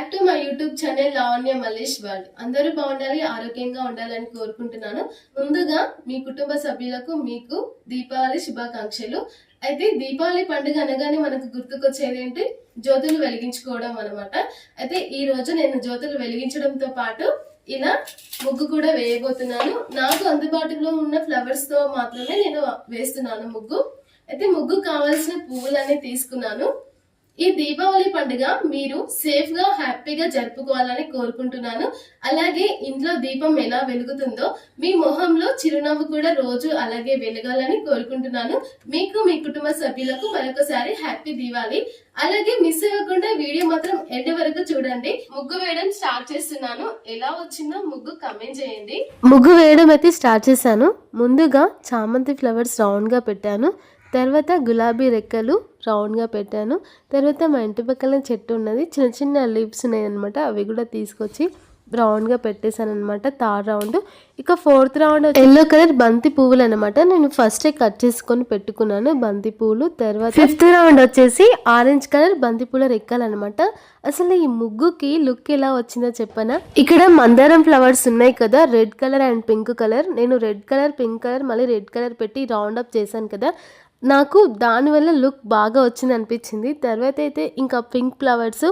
Back to my YouTube channel Lavanya Mallesh world అందరూ బాగుండాలి ఆరోగ్యంగా ఉండాలని కోరుకుంటున్నాను. ముందుగా మీ కుటుంబ సభ్యులకు మీకు దీపావళి శుభాకాంక్షలు. అయితే దీపావళి పండుగ అనగానే మనకు గుర్తుకొచ్చేది ఏంటి? జ్యోతులు వెలిగించుకోవడం అనమాట అయితే ఈ రోజు నేను జ్యోతులు వెలిగించడంతో పాటు ఇలా ముగ్గు కూడా వేయబోతున్నాను. నాకు అందుబాటులో ఉన్న ఫ్లవర్స్తో మాత్రమే నేను వేస్తున్నాను ముగ్గు. అయితే ముగ్గు కావాల్సిన పువ్వులన్నీ తీసుకున్నాను. ఈ దీపావళి పండుగ మీరు సేఫ్గా హ్యాపీగా జరుపుకోవాలని కోరుకుంటున్నాను. అలాగే ఇంట్లో దీపం ఎలా వెలుగుతుందో మీ మొహంలో చిరునవ్వు కూడా రోజు అలాగే వెలగాలని కోరుకుంటున్నాను. మీకు మీ కుటుంబ సభ్యులకు మరొకసారి హ్యాపీ దీవాలి అలాగే మిస్ అవ్వకుండా వీడియో మాత్రం ఎండ్ వరకు చూడండి. ముగ్గు వేయడం స్టార్ట్ చేస్తున్నాను. ఎలా వచ్చిందో ముగ్గు కమెంట్ చేయండి. ముగ్గు వేయడం అయితే స్టార్ట్ చేశాను. ముందుగా చామంతి ఫ్లవర్స్ రౌండ్గా పెట్టాను. తర్వాత గులాబీ రెక్కలు రౌండ్గా పెట్టాను. తర్వాత మా ఇంటి పక్కన చెట్టు ఉన్నది. చిన్న చిన్న లీవ్స్ ఉన్నాయన్నమాట. అవి కూడా తీసుకొచ్చి రౌండ్గా పెట్టేశాను అనమాట థర్డ్ రౌండ్. ఇక ఫోర్త్ రౌండ్ ఎల్లో కలర్ బంతి పువ్వులు అనమాట నేను ఫస్టే కట్ చేసుకొని పెట్టుకున్నాను బంతి పువ్వులు. తర్వాత ఫిఫ్త్ రౌండ్ వచ్చేసి ఆరెంజ్ కలర్ బంతి పూల రెక్కలు అనమాట అసలు ఈ ముగ్గుకి లుక్ ఎలా వచ్చిందో చెప్పనా? ఇక్కడ మందారం ఫ్లవర్స్ ఉన్నాయి కదా. Red colour and pink colour. నేను రెడ్ కలర్ పింక్ కలర్ మళ్ళీ రెడ్ కలర్ పెట్టి రౌండ్ అప్ చేశాను కదా. నాకు దానివల్ల లుక్ బాగా వచ్చింది అనిపించింది తర్వాత అయితే ఇంకా పింక్ ఫ్లవర్స్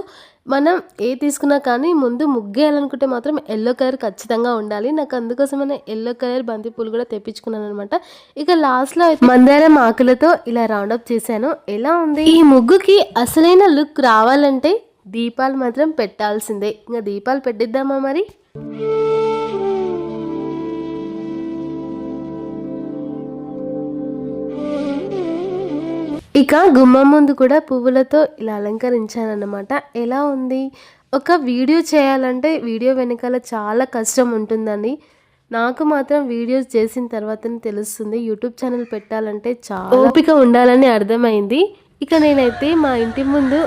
మనం ఏ తీసుకున్నా కానీ ముందు ముగ్గేయాలనుకుంటే మాత్రం ఎల్లో కలర్ ఖచ్చితంగా ఉండాలి. నాకు అందుకోసమనే ఎల్లో కలర్ బంతి పూలు కూడా తెప్పించుకున్నాను అనమాట ఇక లాస్ట్లో అయితే మందారం ఆకులతో ఇలా రౌండప్ చేశాను. ఎలా ఉంది? ఈ ముగ్గుకి అసలైన లుక్ రావాలంటే దీపాలు మాత్రం పెట్టాల్సిందే. ఇంకా దీపాలు పెట్టిద్దామా మరి? ఇక గుమ్మం ముందు కూడా పువ్వులతో ఇలా అలంకరించానన్నమాట ఎలా ఉంది? ఒక వీడియో చేయాలంటే వీడియో వెనకాల చాలా కష్టం ఉంటుందండి. నాకు మాత్రం వీడియోస్ చేసిన తర్వాతనే తెలుస్తుంది. యూట్యూబ్ ఛానల్ పెట్టాలంటే చాలా ఓపిక ఉండాలని అర్థమైంది. ఇక నేనైతే మా ఇంటి ముందు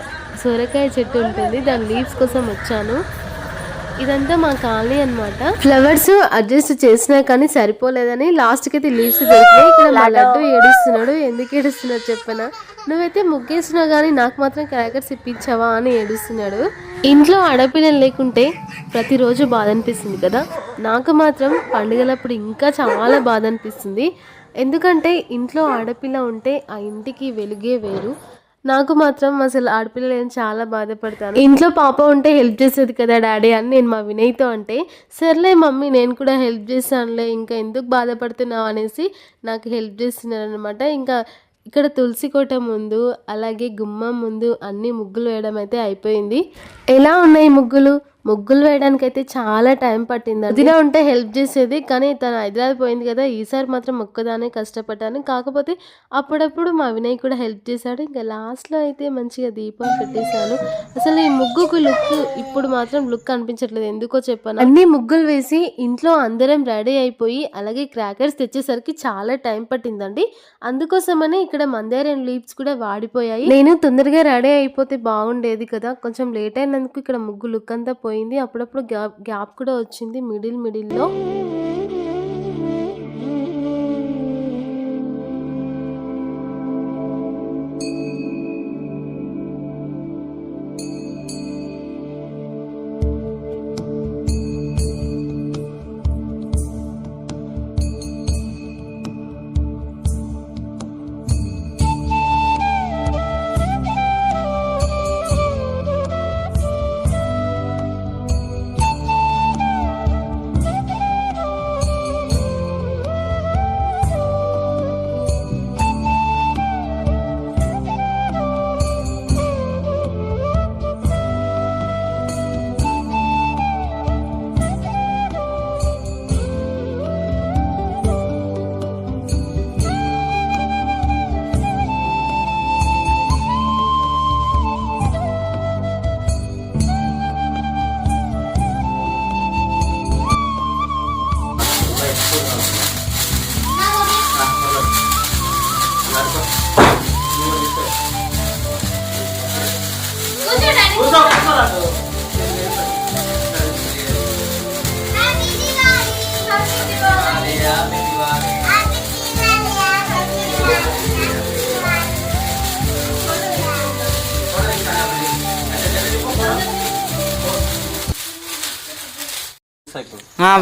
సొరకాయ చెట్టు ఉంటుంది. దాని లీవ్స్ కోసం వచ్చాను. ఇదంతా మా కాలనీ అన్నమాట. ఫ్లవర్స్ అడ్జస్ట్ చేసినా కానీ సరిపోలేదని లాస్ట్కి అయితే లీవ్స్ దొరికినాయి ఇక్కడ మా లడ్డు ఏడుస్తున్నాడు. ఎందుకు ఏడుస్తున్నాడు చెప్పనా? నువ్వైతే ముగ్గేసినా కానీ నాకు మాత్రం క్రాకర్స్ ఇప్పించావా అని ఏడుస్తున్నాడు. ఇంట్లో ఆడపిల్లలు లేకుంటే ప్రతిరోజు బాధ అనిపిస్తుంది కదా. నాకు మాత్రం పండుగలప్పుడు ఇంకా చాలా బాధ అనిపిస్తుంది. ఎందుకంటే ఇంట్లో ఆడపిల్ల ఉంటే ఆ ఇంటికి వెలుగే వేరు. నాకు మాత్రం అసలు ఆడపిల్ల నేను చాలా బాధపడతాను. ఇంట్లో పాప ఉంటే హెల్ప్ చేసేది కదా డాడీ అని నేను మా వినయ్తో అంటే సర్లే మమ్మీ నేను కూడా హెల్ప్ చేశానులే ఇంకా ఎందుకు బాధపడుతున్నావు? అనేసి నాకు హెల్ప్ చేస్తున్నారు అనమాట ఇంకా ఇక్కడ తులసి కోట ముందు అలాగే గుమ్మం ముందు అన్ని ముగ్గులు వేయడం అయితే అయిపోయింది. ఎలా ఉన్నాయి ముగ్గులు? ముగ్గులు వేయడానికి అయితే చాలా టైం పట్టింది అదిలా ఉంటే హెల్ప్ చేసేది కానీ తను హైదరాబాద్ పోయింది కదా ఈసారి మాత్రం ఒక్కదానే కష్టపడ్డాను. కాకపోతే అప్పుడప్పుడు మా వినయ్ కూడా హెల్ప్ చేశాడు. ఇంకా లాస్ట్లో అయితే మంచిగా దీపం పెట్టేశాను. అసలు ఈ ముగ్గుకు లుక్ ఇప్పుడు మాత్రం లుక్ అనిపించట్లేదు. ఎందుకో చెప్పాను? అన్ని ముగ్గులు వేసి ఇంట్లో అందరం రెడీ అయిపోయి అలాగే క్రాకర్స్ తెచ్చేసరికి చాలా టైం పట్టిందండి. అందుకోసమనే ఇక్కడ మందారం లీవ్స్ కూడా వాడిపోయాయి. నేను తొందరగా రెడీ అయిపోతే బాగుండేది కదా కొంచెం లేట్ అయినందుకు ఇక్కడ ముగ్గు లుక్ అంతా పోయింది. అప్పుడప్పుడు గ్యాప్ గ్యాప్ కూడా వచ్చింది. మిడిల్ మిడిల్లో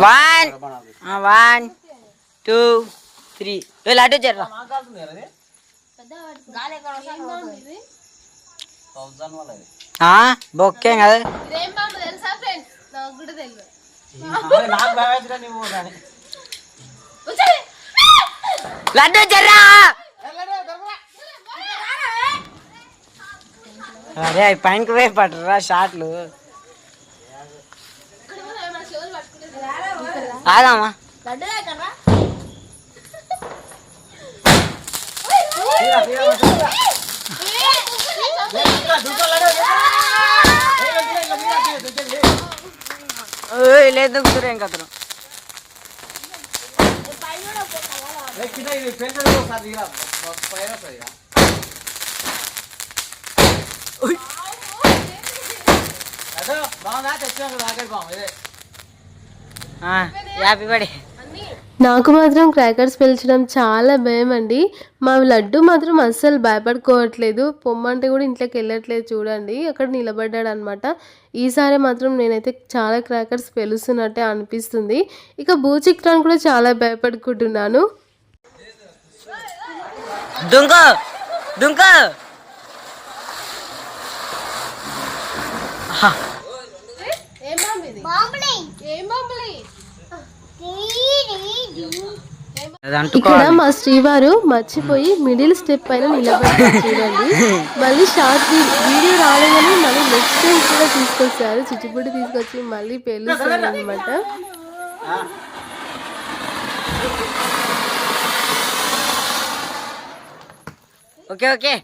one. One two three. Laddu జర్రా. బొక్కే కదా. కూడా లడ్డు జర్రా. అరే పైనకి పోయి పట్టరా షాట్లు. పట్టుకుంటే ఆగమ్మా ఓయ్ లేదు కుదురు ఏం కదరు హ్యాపీ బర్త్డే నాకు మాత్రం క్రాకర్స్ పెంచడం చాలా భయం అండి మా లడ్డు మాత్రం అస్సలు భయపడుకోవట్లేదు. పొమ్మంటే కూడా ఇంట్లోకి వెళ్ళట్లేదు చూడండి. అక్కడ నిలబడ్డాడు అనమాట ఈసారి మాత్రం నేనైతే చాలా క్రాకర్స్ పెలుస్తున్నట్టే అనిపిస్తుంది. ఇక భూచిక్రాన్ని కూడా చాలా భయపడుకుంటున్నాను. దుంకు దుంకు. ఇక్కడ మా శ్రీవారు మర్చిపోయి మిడిల్ స్టెప్ పైన నిలబడ్డారు చూడండి. మళ్ళీ షార్ట్ వీడియో రాలేదని మళ్ళీ నెక్స్ట్ టైం కూడా తీసుకొచ్చారు. చిచ్చుబుడ్డి తీసుకొచ్చి మళ్ళీ పెళ్ళిస్తారు అనమాట ఓకే ఓకే.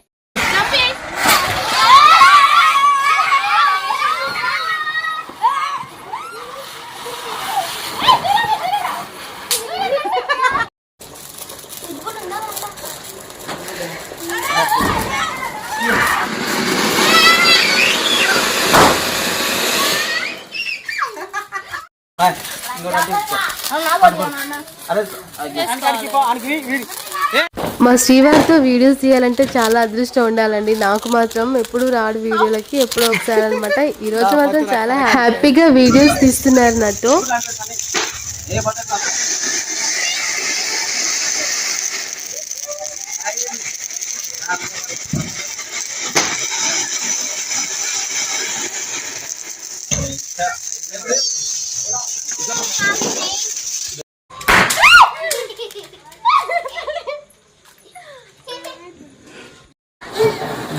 మా శ్రీవారితో వీడియోస్ తీయాలంటే చాలా అదృష్టం ఉండాలండి నాకు మాత్రం ఎప్పుడు రాడు వీడియోలకి ఎప్పుడో ఒకసారి అనమాట ఈ రోజు మాత్రం చాలా హ్యాపీగా వీడియోస్ తీస్తున్నారు నాతో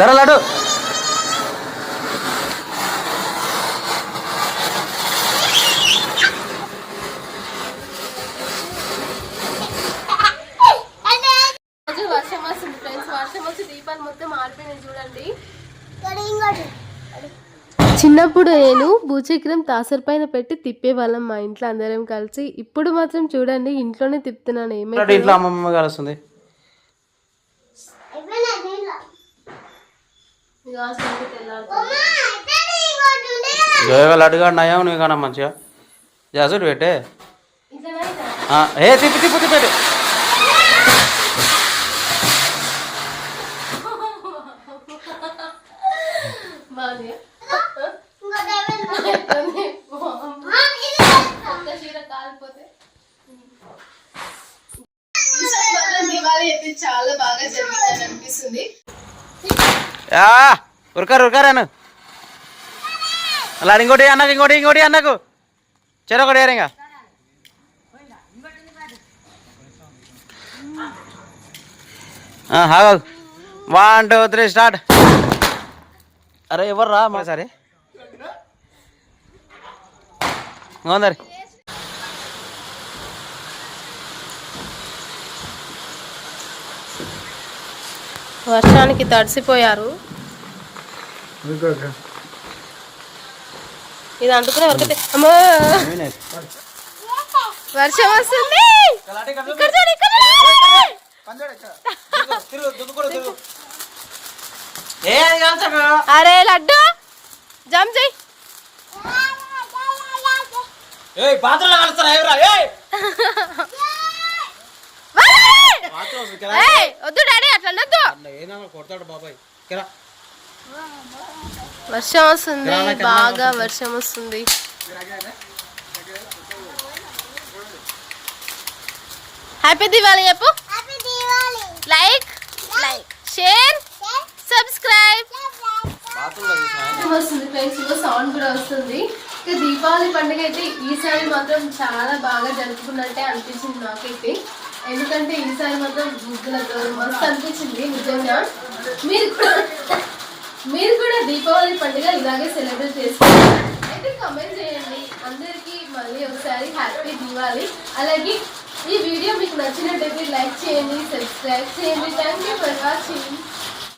ధర లడ్డు. రోజు వర్షం వస్తుంది ఫ్రెండ్స్. వర్షం వచ్చి దీపాలు మొత్తం ఆరిపోయినాయి చూడండి. చిన్నప్పుడు నేను భూచక్రం తాసర్ పైన పెట్టి తిప్పేవాళ్ళం మా ఇంట్లో అందరం కలిసి. ఇప్పుడు మాత్రం చూడండి ఇంట్లోనే తిప్పుతున్నాను. ఏమైతే ఇంట్లో అమ్మమ్మ గారు వస్తుంది. జోయగా లడ్డుగా నయం నువ్వు కన్నా మంచిగా. జాసుడు పెట్టే. ఏ తిప్పి తిప్పు తిప్పేటి బాగుంది ఒక్క చీర కాలిపోతే ఈసారి మాత్రం దివాళీ అయితే చాలా బాగా జరిగిందని అనిపిస్తుంది యా ఉరకారు ఉరకారాను. అలా ఇంకోటి అన్నకు ఇంకోటి ఇంకోటి అన్నకు. చెరొకటి ఏరింగా హాగా వన్ టూ త్రీ స్టార్ట్ అరే ఎవరు రా మా సరే ఉందరి వర్షానికి తడిసిపోయారు. ఇది అంటుకునే వరకు అమ్మో! వర్షం వస్తుంది! ఇక్కడ చూడు, ఇక్కడ చూడు. అరే లడ్డు! జంప్ చెయ్యి. వద్దు డాడీ అట్లా కొడతాడు బాబాయ్. వర్షం వస్తుంది బాగా వర్షం వస్తుంది. హ్యాపీ దివాళీ చెప్పు. లైక్ లైక్ షేర్ సబ్స్క్రైబ్ వస్తుంది ఫ్రెండ్స్ సౌండ్ కూడా వస్తుంది. ఇక దీపావళి పండుగ అయితే ఈసారి మాత్రం చాలా బాగా జరుపుకున్నట్టే అనిపించింది నాకైతే. ఎందుకంటే ఈసారి మాత్రం ముగ్గులతో మస్తు అనిపించింది నిజంగా. మీరు కూడా మీరు కూడా దీపావళి పండుగ ఇలాగే సెలబ్రేట్ చేసుకోవాలి అయితే కమెంట్ చేయండి. అందరికీ మళ్ళీ ఒకసారి హ్యాపీ దివాళి. అలాగే ఈ వీడియో మీకు నచ్చినట్టయితే లైక్ చేయండి సబ్స్క్రైబ్ చేయండి. Thank you for watching